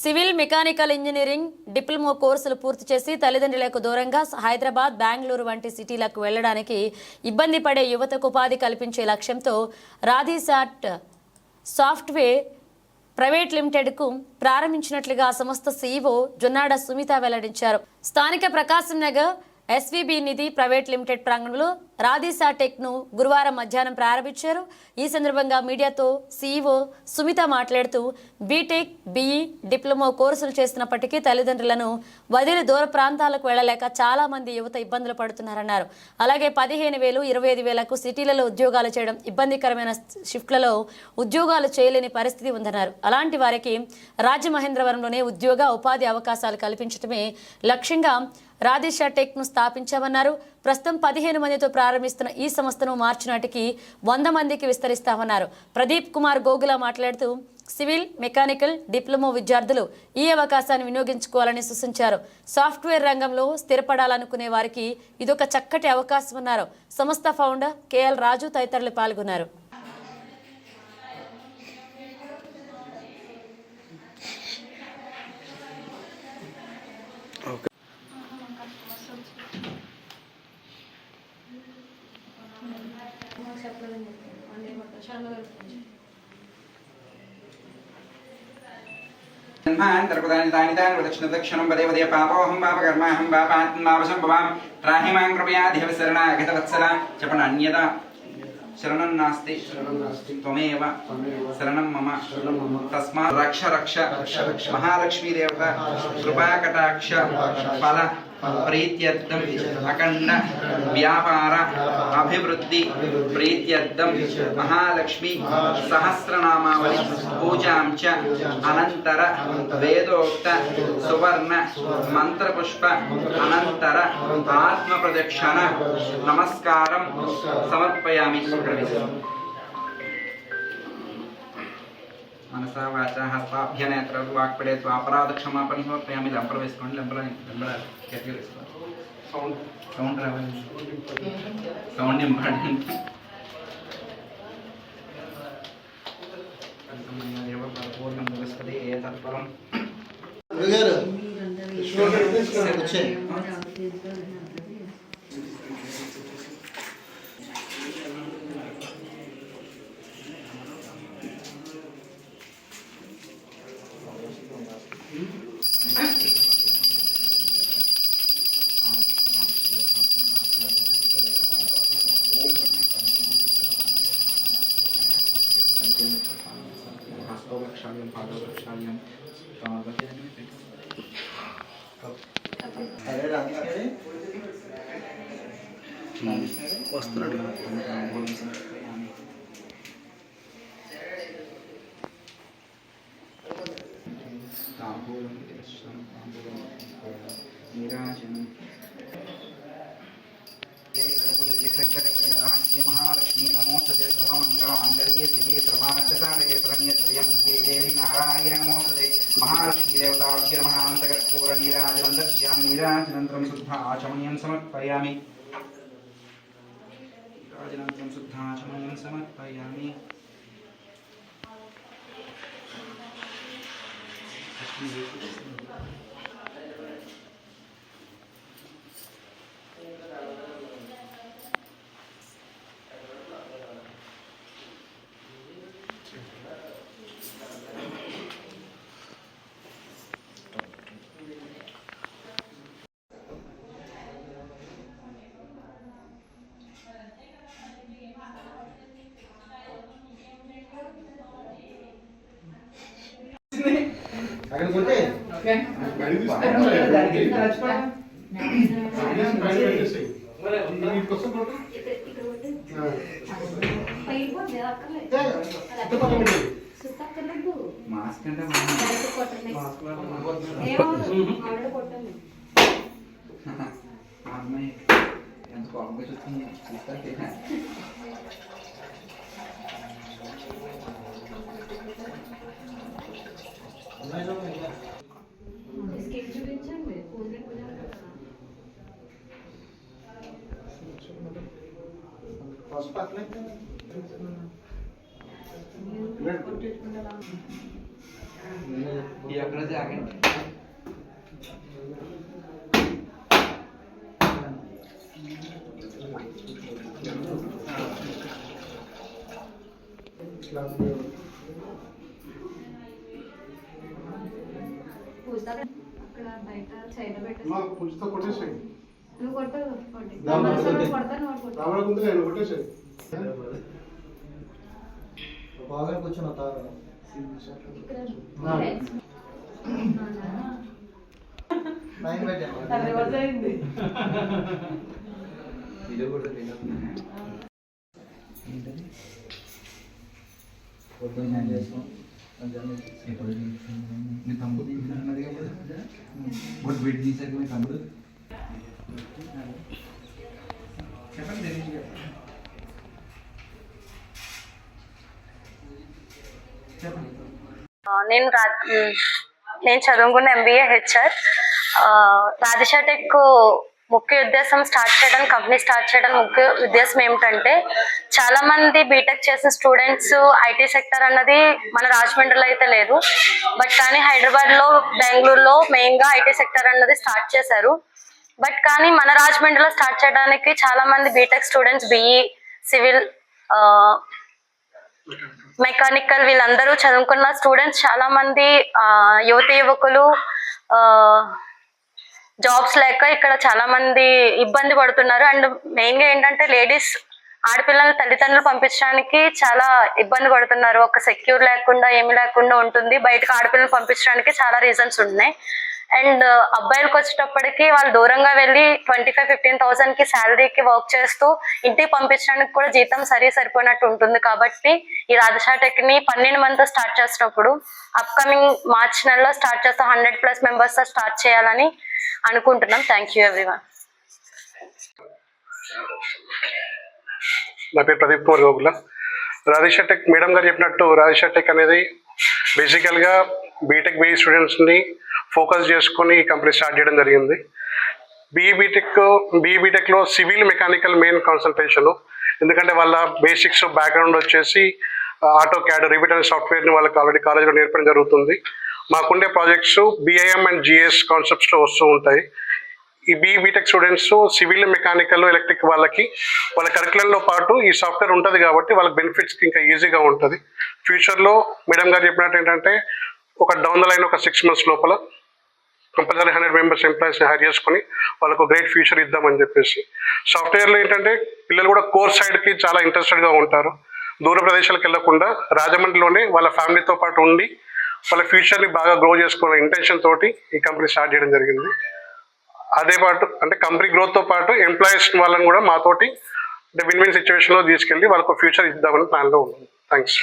Civil mechanical engineering diploma కోర్సులు పూర్తి చేసి తల్లిదండ్రులకు దూరంగా హైదరాబాద్ బెంగళూరు వంటి సిటీలకు వెళ్ళడానికి ఇబ్బంది పడే యువతకు ఉపాధి కల్పించే లక్ష్యంతో రాధీసాట్ సాఫ్ట్వేర్ ప్రైవేట్ లిమిటెడ్కు ప్రారంభించినట్లుగా ఆ సంస్థ సీఈఓ జొన్నాడ సుమిత వెల్లడించారు. స్థానిక Prakasam Nagar SVB Nidhi private limited ప్రాంగణంలో రాధీసా టెక్ను గురువారం మధ్యాహ్నం ప్రారంభించారు. ఈ సందర్భంగా మీడియాతో సీఈఓ సుమిత మాట్లాడుతూ బీటెక్ బీఈ డిప్లొమా కోర్సులు చేస్తున్నప్పటికీ తల్లిదండ్రులను వదిలి దూర ప్రాంతాలకు వెళ్ళలేక చాలా మంది యువత ఇబ్బందులు పడుతున్నారన్నారు. అలాగే పదిహేను వేలు ఇరవై ఐదు వేలకు సిటీలలో ఉద్యోగాలు చేయడం ఇబ్బందికరమైన షిఫ్ట్లలో ఉద్యోగాలు చేయలేని పరిస్థితి ఉందన్నారు. అలాంటి వారికి రాజమహేంద్రవరంలోనే ఉద్యోగ ఉపాధి అవకాశాలు కల్పించడమే లక్ష్యంగా రాధేశా టెక్ను స్థాపించామన్నారు. ప్రస్తుతం పదిహేను మందితో ప్రారంభిస్తున్న ఈ సంస్థను మార్చి నాటికి వంద మందికి విస్తరిస్తామన్నారు. ప్రదీప్ కుమార్ గోగుల మాట్లాడుతూ సివిల్ మెకానికల్ డిప్లొమా విద్యార్థులు ఈ అవకాశాన్ని వినియోగించుకోవాలని సూచించారు. సాఫ్ట్వేర్ రంగంలో స్థిరపడాలనుకునే వారికి ఇదొక చక్కటి అవకాశం అన్నారు సంస్థ ఫౌండర్ కేఎల్ రాజు తదితరులు పాల్గొన్నారు. प्रदक्षिणं पदे पदे पापोऽहं पापकर्माहं पापात्मावशं भवां त्राहि माँ कृपया देवशरणागतवत्सल चपणान्यता शरणं नास्ति त्वमेव शरणं मम तस्मात् रक्ष रक्ष महालक्ष्मीदेवता कृपाकटाक्ष फल ప్రీత్యర్థం అఖండ వ్యాపార అభివృద్ధి ప్రీత్యర్థం మహాలక్ష్మి సహస్రనామావళి పూజాం చ అనంతర వేదోక్త సువర్ణ మంత్రపుష్ప అనంతర ఆత్మ ప్రదక్షిణ నమస్కారం సమర్పయామి మనసా వాచ హస్తాభ్యనేత్ర వాక్పడే అపరాధ క్షమాపణ సమర్పయామి లంపలు వేసుకోండి లంపల లంపల గట్టిగా వేసుకోండి. సౌండ్. సౌండ్ రావాలి. Sound important. ఏ తత్పరం వచ్చే వస్తున్నాడు నీరాజనం మహాలక్ష్మి నమోస్తే సర్వమంగళమాంగళ్యే శివే సర్వార్థసాధకే ప్రణ్యత్రయం దేవి నారాయణ నమోస్తే మహాలక్ష్మీ దేవతాభ్య మహాంతకర్పూర నీరాజనం దర్శయామి నీరాజనంతరం శుద్ధ ఆచమనీయం సమర్పయామి నీరాజనంతరం శుద్ధ ఆచమనీయం సమర్పయామి అక్కడ కొట్టే మాస్క్ అంటే అమ్మాయి ఎంత కోపంగా చూస్తుంది చూస్తే ఫస్ట్ పక్కన ఈ ఒక్కరోజు ఆగండి అక్కడ బయట చైన పెట్టేసి మా పుంజుతో కొట్టేసాయి నువ్వు కొట్టు. బాగా కూర్చున్న తారు. తమ్ముడు బిడ్ తీసాక మీ తమ్ముడు. చెప్పండి చెప్పండి నేను రా- నేను చదువుకున్న ఎంబీఏ హెచ్ఆర్ రాధిష టెక్ ముఖ్య ఉద్దేశం స్టార్ట్ చేయడం కంపెనీ స్టార్ట్ చేయడం ముఖ్య ఉద్దేశం ఏమిటంటే చాలా మంది బీటెక్ చేసిన స్టూడెంట్స్ ఐటీ సెక్టర్ అన్నది మన రాజమండ్రిలో అయితే లేదు. బట్ కానీ హైదరాబాద్లో బెంగళూరులో మెయిన్గా ఐటీ సెక్టర్ అన్నది స్టార్ట్ చేశారు. బట్ కానీ మన రాజమండ్రిలో స్టార్ట్ చేయడానికి చాలా మంది B Tech students BE civil mechanical వీళ్ళందరూ చదువుకున్న స్టూడెంట్స్ చాలా మంది యువతి యువకులు జాబ్స్ లేక ఇక్కడ చాలా మంది ఇబ్బంది పడుతున్నారు. అండ్ మెయిన్గా ఏంటంటే లేడీస్ ఆడపిల్లల తల్లిదండ్రులు పంపించడానికి చాలా ఇబ్బంది పడుతున్నారు. ఒక సెక్యూర్ లేకుండా ఏమి లేకుండా ఉంటుంది. బయటకు ఆడపిల్లలు పంపించడానికి చాలా రీజన్స్ ఉన్నాయి. అండ్ అబ్బాయిలకు వచ్చేటప్పటికి వాళ్ళు దూరంగా వెళ్ళి ట్వంటీ ఫైవ్ ఫిఫ్టీన్ థౌసండ్కి శాలరీకి వర్క్ చేస్తూ ఇంటికి పంపించడానికి కూడా జీతం సరి సరిపోయినట్టు ఉంటుంది కాబట్టి ఈ రాజశా టెక్ని పన్నెండు మంత్ స్టార్ట్ చేసినప్పుడు అప్కమింగ్ మార్చ్ నెలలో స్టార్ట్ చేస్తూ హండ్రెడ్ ప్లస్ మెంబర్స్తో స్టార్ట్ చేయాలని అనుకుంటున్నాం. థ్యాంక్ యూ ఎవ్రీవన్ నా పేరు ప్రదీప్ కుమార్ గోగుల. టెక్ మేడం గారు చెప్పినట్టు రాధేశ్వర టెక్ అనేది బేసికల్గా బీటెక్ బీ స్టూడెంట్స్ని ఫోకస్ చేసుకొని ఈ కంపెనీ స్టార్ట్ చేయడం జరిగింది. బీఈ బీటెక్ బీఈ బీటెక్లో సివిల్ మెకానికల్ మెయిన్ కాన్సన్ట్రేషన్ ఎందుకంటే వాళ్ళ బేసిక్స్ బ్యాక్గ్రౌండ్ వచ్చేసి ఆటో క్యాడ్ రిబిట్ అనే సాఫ్ట్వేర్ని వాళ్ళకి ఆల్రెడీ కాలేజ్లో నేర్పడం జరుగుతుంది. మాకుండే ప్రాజెక్ట్స్ బిఐఎం అండ్ జిఎస్ కాన్సెప్ట్స్లో వస్తూ ఉంటాయి. ఈ B B Tech students civil mechanical electric వాళ్ళకి వాళ్ళ కరికులంలో పాటు ఈ సాఫ్ట్వేర్ ఉంటుంది కాబట్టి వాళ్ళకి బెనిఫిట్స్కి ఇంకా ఈజీగా ఉంటుంది. ఫ్యూచర్లో మేడం గారు చెప్పినట్టు ఏంటంటే ఒక డౌన్ ద లైన్ ఒక సిక్స్ మంత్స్ లోపల కంపల్సరీ హండ్రెడ్ మెంబర్స్ ఎంప్లాయీస్ని హైర్ చేసుకొని వాళ్ళకు గ్రేట్ ఫ్యూచర్ ఇద్దామని చెప్పేసి. సాఫ్ట్వేర్లో ఏంటంటే పిల్లలు కూడా కోర్ సైడ్కి చాలా ఇంట్రెస్టెడ్గా ఉంటారు. దూర ప్రదేశాలకు వెళ్ళకుండా రాజమండ్రిలోనే వాళ్ళ ఫ్యామిలీతో పాటు ఉండి వాళ్ళ ఫ్యూచర్ని బాగా గ్రో చేసుకునే ఇంటెన్షన్ తోటి ఈ కంపెనీ స్టార్ట్ చేయడం జరిగింది. అదే పాటు అంటే కంపెనీ గ్రోత్తో పాటు ఎంప్లాయీస్ వాళ్ళని కూడా మాతోటి అంటే విన్ విన్ సిచ్యువేషన్లో తీసుకెళ్ళి వాళ్ళకు ఫ్యూచర్ ఇద్దామని ప్లాన్లో ఉన్నాం. థ్యాంక్స్